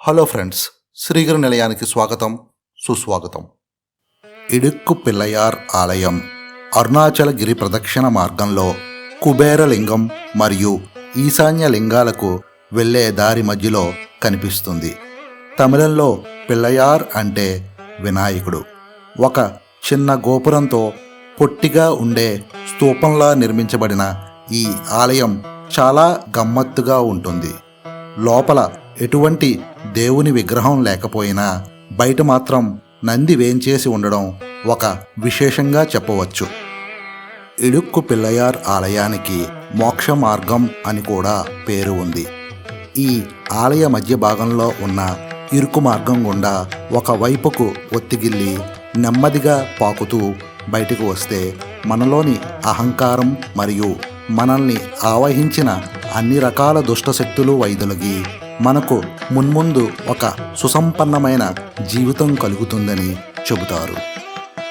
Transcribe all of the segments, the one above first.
Hello friends శ్రీగరి నిలయానికి స్వాగతం సుస్వాగతం. ఇడుక్కు పిల్లయార్ ఆలయం అరుణాచల గిరి ప్రదక్షిణ మార్గంలో కుబేరలింగం మరియు ఈశాన్య లింగాలకు వెళ్ళే దారి మధ్యలో కనిపిస్తుంది. తమిళంలో పిల్లయార్ అంటే వినాయకుడు. ఒక చిన్న గోపురంతో పొట్టిగా ఉండే స్తూపంలా నిర్మించబడిన ఈ ఆలయం చాలా గమ్మత్తుగా ఉంటుంది. లోపల ఎటువంటి దేవుని విగ్రహం లేకపోయినా బయట మాత్రం నంది వేంచేసి ఉండడం ఒక విశేషంగా చెప్పవచ్చు. ఇడుక్కు పిల్లయార్ ఆలయానికి మోక్ష మార్గం అని కూడా పేరు ఉంది. ఈ ఆలయ మధ్య భాగంలో ఉన్న ఇరుకు మార్గం గుండా ఒక వైపుకు ఒత్తిగిల్లి నెమ్మదిగా పాకుతూ బయటకు వస్తే మనలోని అహంకారం మరియు మనల్ని ఆవహించిన అన్ని రకాల దుష్టశక్తులు వైదొలగి మనకు మున్ముందు ఒక సుసంపన్నమైన జీవితం కలుగుతుందని చెబుతారు.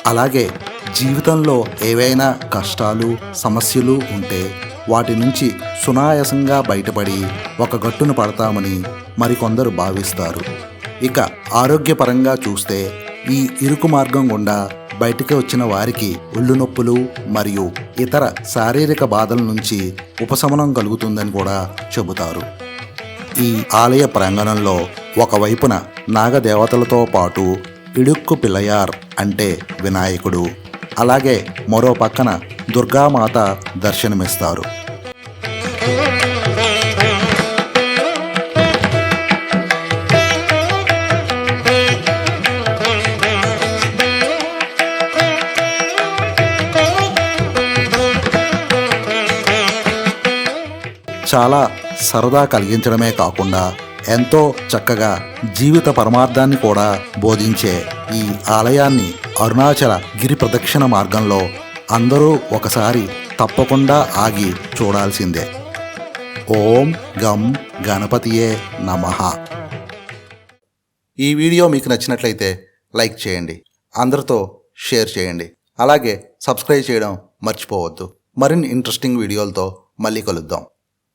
అలాగే జీవితంలో ఏవైనా కష్టాలు సమస్యలు ఉంటే వాటి నుంచి సునాయాసంగా బయటపడి ఒక గట్టును పడతామని మరికొందరు భావిస్తారు. ఇక ఆరోగ్యపరంగా చూస్తే ఈ ఇరుకు మార్గం గుండా బయటికి వచ్చిన వారికి ఒళ్ళు నొప్పులు మరియు ఇతర శారీరక బాధల నుంచి ఉపశమనం కలుగుతుందని కూడా చెబుతారు. ఈ ఆలయ ప్రాంగణంలో ఒకవైపున నాగదేవతలతో పాటు ఇడుక్కు పిల్లయార్ అంటే వినాయకుడు. అలాగే మరో పక్కన దుర్గామాత దర్శనమిస్తారు. చాలా సరదా కలిగించడమే కాకుండా ఎంతో చక్కగా జీవిత పరమార్థాన్ని కూడా బోధించే ఈ ఆలయాన్ని అరుణాచల గిరి ప్రదక్షిణ మార్గంలో అందరూ ఒకసారి తప్పకుండా ఆగి చూడాల్సిందే. ఓం గం గణపతియే నమః. ఈ వీడియో మీకు నచ్చినట్లయితే లైక్ చేయండి. అందరితో షేర్ చేయండి. అలాగే సబ్స్క్రైబ్ చేయడం మర్చిపోవద్దు. మరిన్ని ఇంట్రెస్టింగ్ వీడియోలతో మళ్ళీ కలుద్దాం.